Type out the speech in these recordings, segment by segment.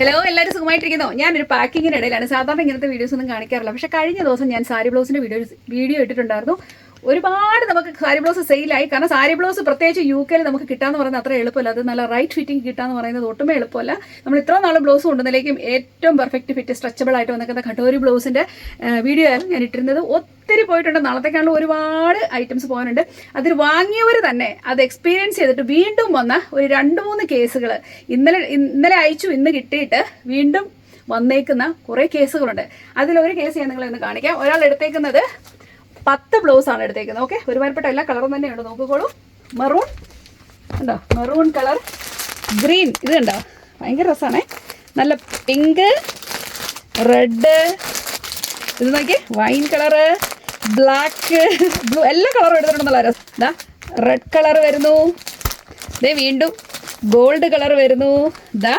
Hello എല്ലാവരും സുഖമായിട്ടിരിക്കുന്നോ? ഞാനൊരു പാക്കിങ്ങിന് ഇടയിലാണ്. സാധാരണ ഇങ്ങനത്തെ വീഡിയോസ് ഒന്നും കാണിക്കാറില്ല. പക്ഷെ കഴിഞ്ഞ ദിവസം ഞാൻ സാരി ബ്ലൗസിന്റെ വീഡിയോ വീഡിയോ ഇട്ടിട്ടുണ്ടായിരുന്നു. ഒരുപാട് നമുക്ക് സാരി ബ്ലൗസ് സെയിലായി കാരണം സാരി ബ്ലൗസ് പ്രത്യേകിച്ച് യു കെയിൽ നമുക്ക് കിട്ടാന്ന് പറയുന്നത് അത്ര എളുപ്പമല്ല. അത് നല്ല റൈറ്റ് ഫിറ്റിംഗ് കിട്ടാന്ന് പറയുന്നത് ഒട്ടുമേ എളുപ്പമല്ല. നമ്മൾ ഇത്ര നാൾ ബ്ലൗസ് കൊണ്ടുവന്നിലേക്കും ഏറ്റവും പെർഫെക്റ്റ് ഫിറ്റ് സ്ട്രെച്ചബിൾ ആയിട്ട് വന്നിരിക്കുന്ന കട്ടോരി ബ്ലൗസിന്റെ വീഡിയോ ആയിരുന്നു ഞാൻ ഇട്ടിരുന്നത്. പോയിട്ടുണ്ട്. നാളത്തേക്കാളും ഒരുപാട് ഐറ്റംസ് പോകാനുണ്ട്. അതിൽ വാങ്ങിയവർ തന്നെ അത് എക്സ്പീരിയൻസ് ചെയ്തിട്ട് വീണ്ടും വന്ന ഒരു രണ്ട് മൂന്ന് കേസുകൾ ഇന്നലെ ഇന്നലെ അയച്ചു ഇന്ന് കിട്ടിയിട്ട് വീണ്ടും വന്നേക്കുന്ന കുറേ കേസുകളുണ്ട്. അതിലൊരു കേസ് ഞാൻ നിങ്ങളെ ഒന്ന് കാണിക്കാം. ഒരാൾ എടുത്തേക്കുന്നത് പത്ത് ബ്ലൗസ് ആണ് എടുത്തേക്കുന്നത്. ഓക്കെ ഒരുമാതിരിപ്പെട്ട എല്ലാ കളറും തന്നെയുണ്ട് നോക്കിക്കോളൂ. മെറൂൺ ഉണ്ടോ മെറൂൺ കളർ ഗ്രീൻ ഇത് കണ്ടോ? ഭയങ്കര രസമാണേ നല്ല പിങ്ക് റെഡ് ഇത് നോക്കി വൈൻ കളറ് ബ്ലാക്ക് ബ്ലൂ എല്ലാ കളറും എടുത്തിട്ടുണ്ട് നല്ല രസം. ഇതാ റെഡ് കളർ വരുന്നു. ദേ വീണ്ടും ഗോൾഡ് കളർ വരുന്നു. ദാ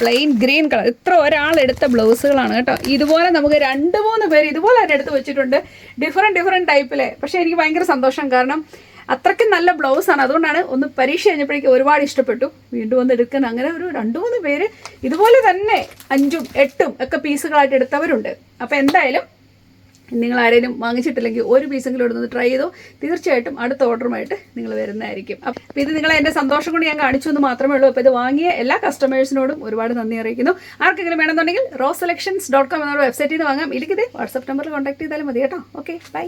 പ്ലെയിൻ ഗ്രീൻ കളർ ഇത്ര ഒരാൾ എടുത്ത ബ്ലൗസുകളാണ് കേട്ടോ. ഇതുപോലെ നമുക്ക് രണ്ട് മൂന്ന് പേര് ഇതുപോലെ തന്നെ എടുത്ത് വെച്ചിട്ടുണ്ട്. ഡിഫറെന്റ് ഡിഫറെന്റ് ടൈപ്പിലെ പക്ഷേ എനിക്ക് ഭയങ്കര സന്തോഷം. കാരണം അത്രയ്ക്കും നല്ല ബ്ലൗസാണ് അതുകൊണ്ടാണ് ഒന്ന് പരീക്ഷ കഴിഞ്ഞപ്പോഴേക്കും ഒരുപാട് ഇഷ്ടപ്പെട്ടു. വീണ്ടും വന്ന് എടുക്കുന്ന അങ്ങനെ ഒരു രണ്ട് മൂന്ന് പേര് ഇതുപോലെ തന്നെ അഞ്ചും എട്ടും ഒക്കെ പീസുകളായിട്ട് എടുത്തവരുണ്ട്. അപ്പോൾ എന്തായാലും നിങ്ങൾ ആരെങ്കിലും വാങ്ങിച്ചിട്ടില്ലെങ്കിൽ ഒരു പീസെങ്കിലും ഇടുന്നത് ട്രൈ ചെയ്തോ. തീർച്ചയായിട്ടും അടുത്ത ഓർഡറുമായിട്ട് നിങ്ങൾ വരുന്നതായിരിക്കും. അപ്പോൾ ഇത് നിങ്ങളെ എന്റെ സന്തോഷം കൊണ്ട് ഞാൻ കാണിച്ചു എന്ന് മാത്രമേ ഉള്ളൂ. അപ്പോൾ ഇത് വാങ്ങിയ എല്ലാ കസ്റ്റമേഴ്സിനോടും ഒരുപാട് നന്ദി അറിയിക്കുന്നു. ആർക്കെങ്കിലും വേണമെന്നുണ്ടെങ്കിൽ റോ സെലക്ഷൻസ് ഡോട്ട് കോം എന്നുള്ള വെബ്സൈറ്റിൽ നിന്ന് വാങ്ങാം. ഇല്ലെങ്കിൽ വാട്സപ്പ് നമ്പറിൽ കോൺടാക്ട് ചെയ്താലും മതി കേട്ടോ. Okay bye